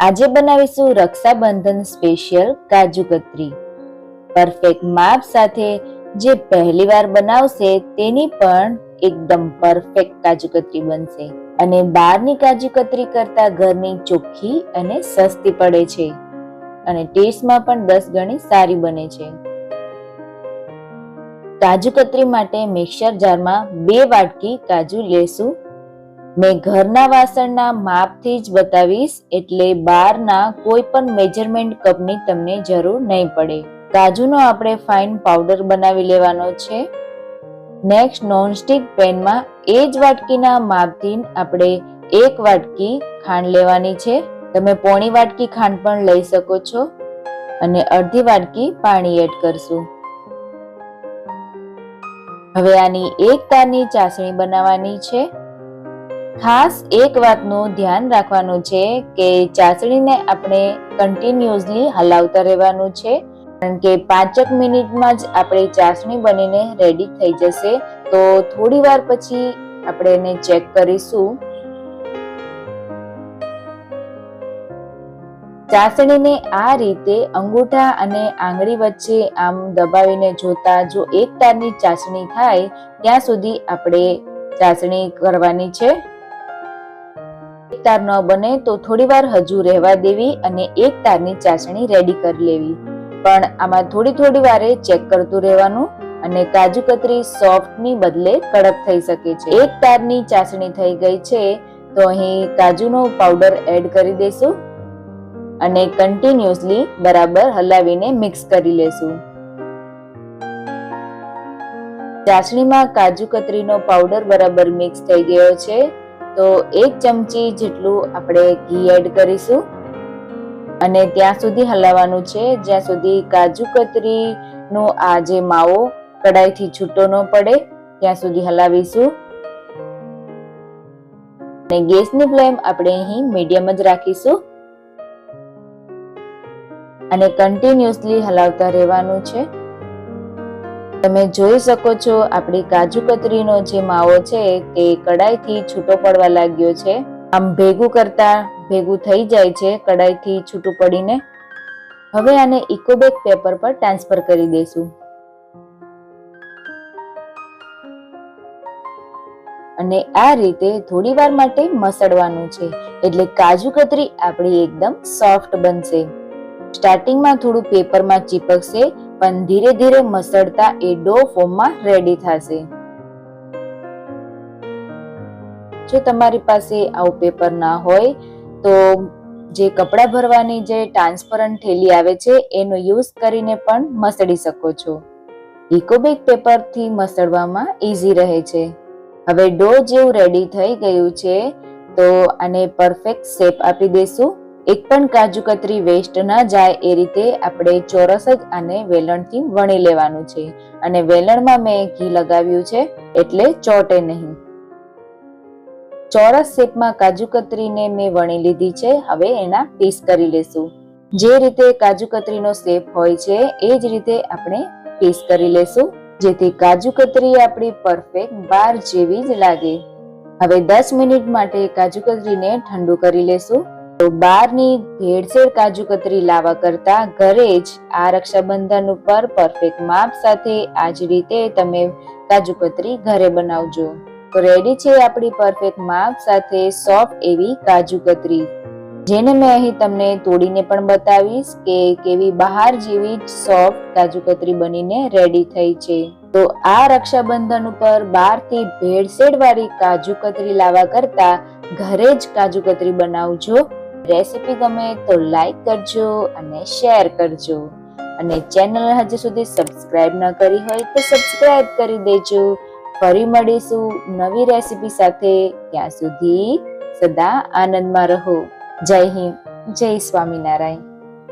આજે બનાવીશું રક્ષાબંધન સ્પેશિયલ કાજુ કતરી. પરફેક્ટ માપ સાથે જે પહેલીવાર બનાવશે તેની પણ એકદમ પરફેક્ટ કાજુ કતરી બનશે. અને બહારની કાજુ કતરી કરતા ઘરની ચોખ્ખી અને સસ્તી પડે છે. અને ટેસ્ટમાં પણ દસ ગણી સારી બને છે. કાજુ કતરી માટે મિક્સર જારમાં બે વાટકી કાજુ લેશું. મેં ઘરના વાસણના માપથી જ બતાવીશ એટલે બહારના કોઈ પણ મેજરમેન્ટ કપની તમને જરૂર નહીં પડે. કાજુનો આપણે ફાઇન પાવડર બનાવી લેવાનો છે. નેક્સ્ટ નોનસ્ટિક પેનમાં એ જ વાટકીના માપથી આપણે એક વાટકી ખાંડ લેવાની છે. તમે પોણી વાટકી ખાંડ પણ લઈ શકો છો. અને અડધી વાટકી પાણી એડ કરશું. હવે આની એક તારની ચાસણી બનાવવાની છે. ખાસ એક વાતનું ધ્યાન રાખવાનું છે કે ચાસણીને આપણે કન્ટિન્યુઅસલી હલાવતા રહેવાનું છે. કારણ કે પાંચક મિનિટમાં જ આપણી ચાસણી બનીને રેડી થઈ જશે. તો થોડી વાર પછી આપણે એને ચેક કરીશું. ચાસણીને આ રીતે અંગૂઠા અને આંગળી વચ્ચે આમ દબાવીને જોતા જો એક તારની ચાસણી થાય, ત્યાં સુધી આપણે ચાસણી કરવાની છે. એક ન બને તો થોડીવાર હજુ રહેવા દેવી અને એક તારની ચાસણી રેડી કરી લેવી. પણ આમાં થોડી થોડી વારે ચેક કરતું રહેવાનું અને કાજુ કતરી સોફ્ટની બદલે કડક થઈ શકે છે. એક તારની ચાસણી થઈ ગઈ છે તો અહીં કાજુનો પાવડર એડ કરી દઈશું અને કન્ટિન્યુઅસલી બરાબર હલાવીને મિક્સ કરી લેશું. ચાસણીમાં કાજુ કતરીનો પાવડર બરાબર મિક્સ થઈ ગયો છે તો એક ચમચી જેટલું આપણે ઘી એડ કરીશું. અને ત્યાં સુધી હલાવવાનું છે. જ્યાં સુધી કાજુ કતરીનો આ જે માવો કડાઈથી છૂટો ન પડે, ત્યાં સુધી હલાવીશું. અને ગેસની ફ્લેમ આપણે અહીં મીડિયમ જ રાખીશું. અને કન્ટિન્યુઅસલી હલાવતા રહેવાનું છે. તમે જોઈ શકો છો આપણી કાજુ કતરીનો જે માવો છે તે કડાઈથી છૂટો પડવા લાગ્યો છે. આમ ભેગું કરતા ભેગું થઈ જાય છે કડાઈથી છૂટું પડીને. હવે આને ઇકોબેક પેપર પર ટ્રાન્સફર કરી દઈશું. અને આ રીતે થોડી વાર માટે મસળવાનું છે. એટલે કાજુ કતરી આપણી એકદમ સોફ્ટ બનશે. સ્ટાર્ટિંગમાં થોડું પેપરમાં ચીપકશે પણ ધીરે ધીરે મસળતા એ ડો ફોર્મમાં રેડી થશે. જો તમારી પાસે આવું પેપર ના હોય, તો જે કપડાં ભરવાની જે ટ્રાન્સપરન્ટ થેલી આવે છે, એનો યુઝ કરીને પણ મસળી શકો છો. ઇકોબેક પેપરથી મસળવામાં ઇઝી રહે છે. હવે ડો જેવું રેડી થઈ ગયું છે, તો આને પરફેક્ટ શેપ આપી દઈશું એક પણ કાજુ કતરી વેસ્ટ ના જાય એ રીતે આપણે ચોરસ જ આને વેલણથી વણી લેવાનું છે. અને વેલણમાં મેં ઘી લગાવ્યું છે એટલે ચોટે નહીં. ચોરસ શેપમાં કાજુ કતરીને મેં વણી લીધી છે. હવે એના પીસ કરી લેશું. જે રીતે કાજુ કતરીનો શેપ હોય છે, એ જ રીતે આપણે પીસ કરી લેશું. જેથી કાજુ કતરી આપણી પરફેક્ટ બાર જેવી જ લાગે. હવે દસ મિનિટ માટે કાજુ કતરીને ઠંડુ કરી લેશું. બહારની ભેળસેળ કાજુ કતરી લાવવા કરતા ઘરે જ આ રક્ષાબંધન ઉપર પરફેક્ટ માપ સાથે આ જ રીતે તમે કાજુ કતરી ઘરે બનાવજો. તો રેડી છે આપણી પરફેક્ટ માપ સાથે સોફ્ટ એવી કાજુ કતરી. જેને મેં અહીં તમને તોડીને પણ બતાવીશ કે કેવી બહાર જેવી સોફ્ટ કાજુ કતરી બનીને રેડી થઈ છે. તો આ રક્ષાબંધન ઉપર બહારથી ભેળસેળ વાળી કાજુ કતરી લાવવા કરતા ઘરે જ કાજુ કતરી બનાવજો. રેસીપી ગમે તો લાઈક કરજો અને શેર કરજો. અને ચેનલ હજુ સુધી સબસ્ક્રાઇબ ન કરી હોય તો સબસ્ક્રાઇબ કરી દેજો. ફરી મળીશું નવી રેસીપી સાથે. ત્યાં સુધી સદા આનંદમાં રહો. જય હિન્દ, જય સ્વામિનારાયણ.